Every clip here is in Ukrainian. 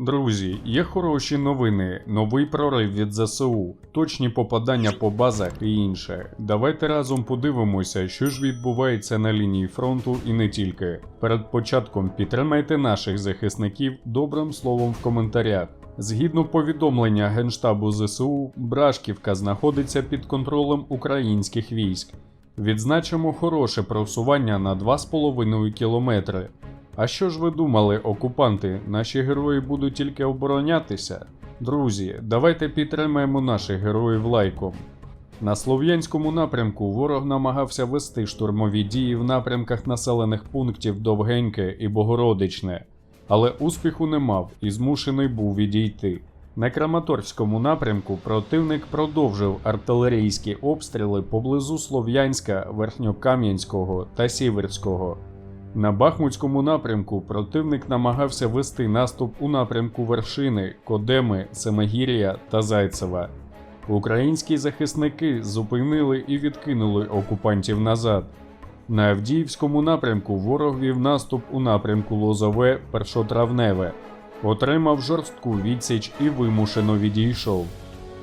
Друзі, є хороші новини, новий прорив від ЗСУ, точні попадання по базах і інше. Давайте разом подивимося, що ж відбувається на лінії фронту і не тільки. Перед початком підтримайте наших захисників добрим словом в коментарях. Згідно повідомлення Генштабу ЗСУ, Брашківка знаходиться під контролем українських військ. Відзначимо хороше просування на 2,5 кілометри. А що ж ви думали, окупанти? Наші герої будуть тільки оборонятися? Друзі, давайте підтримаємо наших героїв лайком. На слов'янському напрямку ворог намагався вести штурмові дії в напрямках населених пунктів Довгеньке і Богородичне, але успіху не мав і змушений був відійти. На Краматорському напрямку противник продовжив артилерійські обстріли поблизу Слов'янська, Верхньокам'янського та Сіверського. На Бахмутському напрямку противник намагався вести наступ у напрямку Вершини, Кодеми, Семигір'я та Зайцева. Українські захисники зупинили і відкинули окупантів назад. На Авдіївському напрямку ворог вів наступ у напрямку Лозове Першотравневе, отримав жорстку відсіч і вимушено відійшов.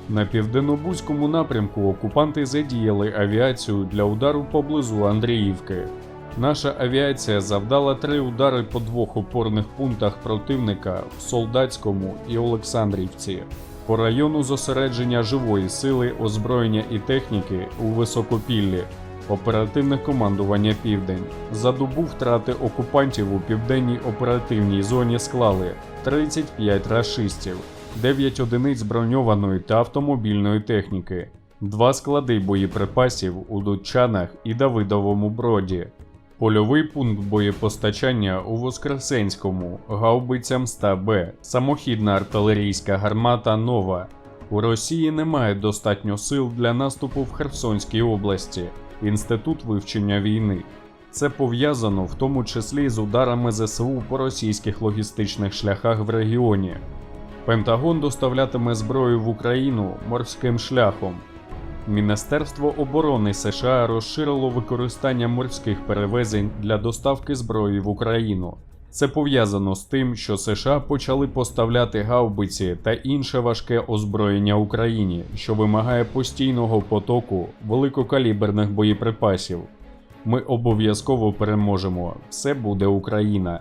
На південнобузькому напрямку окупанти задіяли авіацію для удару поблизу Андріївки. Наша авіація завдала три удари по двох опорних пунктах противника в Солдатському і Олександрівці. По району зосередження живої сили, озброєння і техніки у Високопіллі, оперативне командування Південь. За добу втрати окупантів у південній оперативній зоні склали 35 рашистів, 9 одиниць броньованої та автомобільної техніки, 2 склади боєприпасів у Дудчанах і Давидовому Броді. Польовий пункт боєпостачання у Воскресенському, гаубиця Мста-Б, самохідна артилерійська гармата Нова. У Росії немає достатньо сил для наступу в Херсонській області. Інститут вивчення війни. Це пов'язано в тому числі з ударами ЗСУ по російських логістичних шляхах в регіоні. Пентагон доставлятиме зброю в Україну морським шляхом. Міністерство оборони США розширило використання морських перевезень для доставки зброї в Україну. Це пов'язано з тим, що США почали поставляти гаубиці та інше важке озброєння Україні, що вимагає постійного потоку великокаліберних боєприпасів. Ми обов'язково переможемо. Все буде Україна.